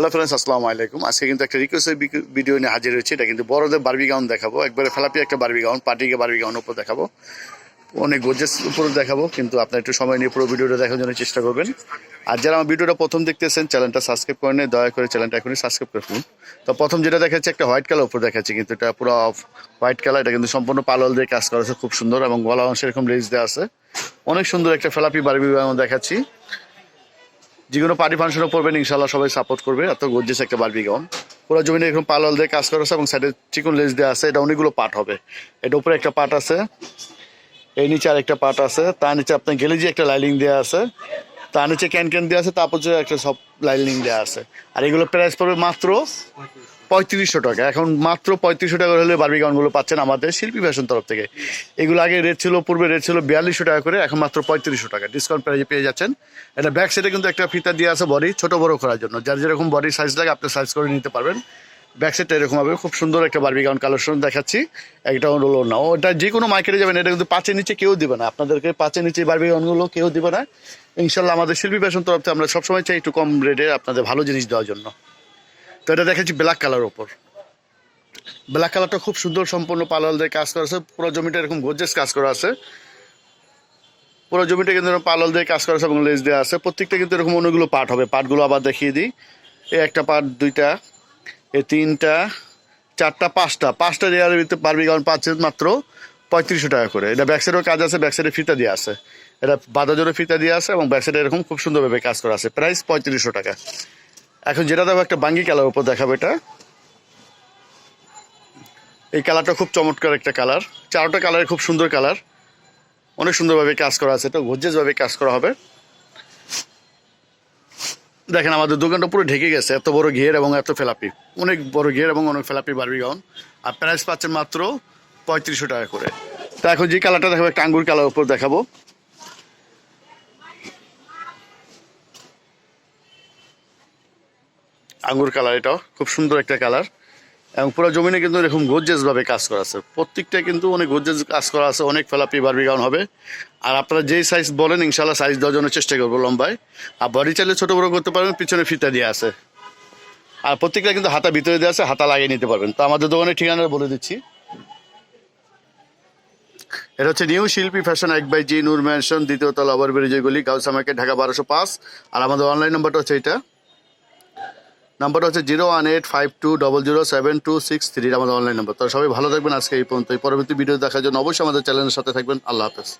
Hello friends আসসালামু আলাইকুম আজকে কিন্তু একটা রিকোয়েস্টের ভিডিও নিয়ে হাজির হয়েছে। এটা কিন্তু বড়দের বার্বি গাউন দেখাবো। একবারে ফেলাপি একটা বার্বি গাউন পার্টিকে বার্বি গাউন উপর দেখাবো। অনেক গোজেস উপরে দেখাবো, কিন্তু আপনার একটু সময় নিয়ে পুরো ভিডিওটা দেখার জন্য চেষ্টা করবেন। আর যারা আমার ভিডিওটা প্রথম দেখতেছেন চ্যানেলটা সাবস্ক্রাইব করে নিয়ে দয়া করে চ্যানেলটা এখনই সাবস্ক্রাইব করে ফেলুন। তো প্রথম যেটা দেখাচ্ছে, একটা হোয়াইট কালার উপর দেখাচ্ছে, কিন্তু এটা পুরো অফ হোয়াইট কালার এটা কিন্তু সম্পূর্ণ পালল দিয়ে কাজ করা খুব সুন্দর এবং গলা অংশে এরকম লেজ দেওয়া আছে। অনেক সুন্দর একটা ফেলাপি বারবি গাউন দেখাচ্ছি। যে কোনো পার্টি ফাংশনও পড়বেন ইনশাল্লাহ সবাই সাপোর্ট করবে। এত গর্জেস একটা বারবি গাউন পুরো জমিনে এরকম পালাল দিয়ে কাজ করা আছে এবং সাইডে চিকন লেজ দেওয়া আছে। এটা অনেকগুলো পার্ট হবে। এটা উপরে একটা পার্ট আছে। এই নিচে আরেকটা পার্ট আছে। তার নিচে আপনার গেলে যে একটা লাইলিং দেওয়া আছে, তার নিচে ক্যান ক্যান দেওয়া আছে, তারপর যে একটা সব লাইলিং দেওয়া আছে। আর এগুলো প্রাইস পড়বে মাত্র পঁয়ত্রিশশো টাকা। এখন মাত্র পঁয়ত্রিশশো টাকা হলে বারবি গাউনগুলো পাচ্ছেন আমাদের শিল্পী ফ্যাশন তরফ থেকে। এগুলো আগে রেট ছিল, পূর্বে রেট ছিল বিয়াল্লিশশো টাকা করে, এখন মাত্র পঁয়ত্রিশশো টাকা। ডিসকাউন্ট প্রাইজে পেয়ে যাচ্ছেন। এটা ব্যাক সাইডে কিন্তু একটা ফিতা দিয়ে আছে বডি ছোটো বড় করার জন্য। যার যেরকম বডি সাইজ লাগে, আপনি সাইজ করে নিতে পারবেন। ব্যাক সাইডটা এরকম হবে। খুব সুন্দর একটা বারবি গাউন কালেকশন দেখাচ্ছি। একটা রোল না ওটা যে কোনো মার্কেটে যাবেন, এটা কিন্তু পাঁচের নিচে কেউ দিবে না। আপনাদেরকে পাঁচের নিচে বারবি গাউনগুলো কেউ দিবে না। ইনশাল্লাহ আমাদের শিল্পী ফ্যাশন তরফ থেকে আমরা সবসময় চাই একটু কম রেটে আপনাদের ভালো জিনিস দেওয়ার জন্য। তো এটা দেখাচ্ছি ব্ল্যাক কালার ওপর ব্ল্যাক কালারটা খুব সুন্দর সম্পূর্ণ পালাল দিয়ে কাজ করা আছে। পুরো জমিটা এরকম গোজেস কাজ করা আছে। পুরো জমিটা কিন্তু পালাল দিয়ে কাজ করা আছে এবং লেজ দেওয়া আছে। প্রত্যেকটা কিন্তু এরকম অনেকগুলো পার্ট হবে। পার্টগুলো আবার দেখিয়ে দিই। এই একটা পার্ট দুইটা এই তিনটা, চারটা, পাঁচটা। পাঁচটা দেওয়ার ভিতরে পারবি কারণ পাচ্ছেন মাত্র পঁয়ত্রিশশো টাকা করে। এটা ব্যাক সাইডেও কাজ আছে ব্যাক সাইডে ফিতা দিয়ে আছে। এটা বাধা জোরে ফিতা দিয়ে আছে এবং ব্যাক সাইডে এরকম খুব সুন্দরভাবে কাজ করা আছে। প্রাইস পঁয়ত্রিশশো টাকা। এখন যেটা দেখো, একটা বাঙ্গি কালার উপর দেখাবো এটা। এই কালারটা খুব চমৎকার একটা কালার। চারোটা কালার খুব সুন্দর কালার। অনেক সুন্দরভাবে কাজ করা আছে এটা ভাবে কাজ করা হবে। দেখেন, আমাদের দোকানটা পুরো ঢেকে গেছে, এত বড় ঘের এবং এত ফেলাপি। অনেক বড় ঘের এবং অনেক ফেলাপি বারবি গাউন আর প্রাইস পাচ্ছেন মাত্র পঁয়ত্রিশশো টাকা করে। তা এখন যে কালারটা দেখাবো, একটা আঙ্গুর কালার উপর দেখাবো। আঙ্গুর কালার এটাও, খুব সুন্দর একটা কালার। এবং পুরো জমিনে কিন্তু এরকম গোজেস ভাবে কাজ করা আছে। প্রত্যেকটা কিন্তু অনেক গোজেস কাজ করা আছে, অনেক ফেলাপি বারবি গাউন হবে। আর আপনারা যেই সাইজ বলেন ইনশাল্লাহ সাইজ দেওয়ার জন্য চেষ্টা করব লম্বায়। আর বডি চাইলে ছোটো বড়ো করতে পারবেন পিছনে ফিতা দিয়ে আছে। আর প্রত্যেকটা কিন্তু হাতা ভিতরে দিয়ে আছে, হাতা লাগিয়ে নিতে পারবেন। তো আমাদের দোকানের ঠিকানা বলে দিচ্ছি। এটা হচ্ছে নিউ শিল্পী ফ্যাশন এক বাই জি, নূর ম্যানশন দ্বিতীয় তলা ওভার ব্রিজে গলি গাউসা মার্কেট ঢাকা বারোশো পাঁচ। আর আমাদের অনলাইন নাম্বারটা হচ্ছে এটা নাম্বারটা হচ্ছে zero one eight five two double zero seven two six three আমাদের অনলাইন নাম্বার তো সবাই ভালো থাকবেন। আজকে এই পর্যন্ত পরবর্তী ভিডিও দেখার জন্য অবশ্যই আমাদের চ্যানেলের সাথে থাকবেন। আল্লাহ হাফেজ।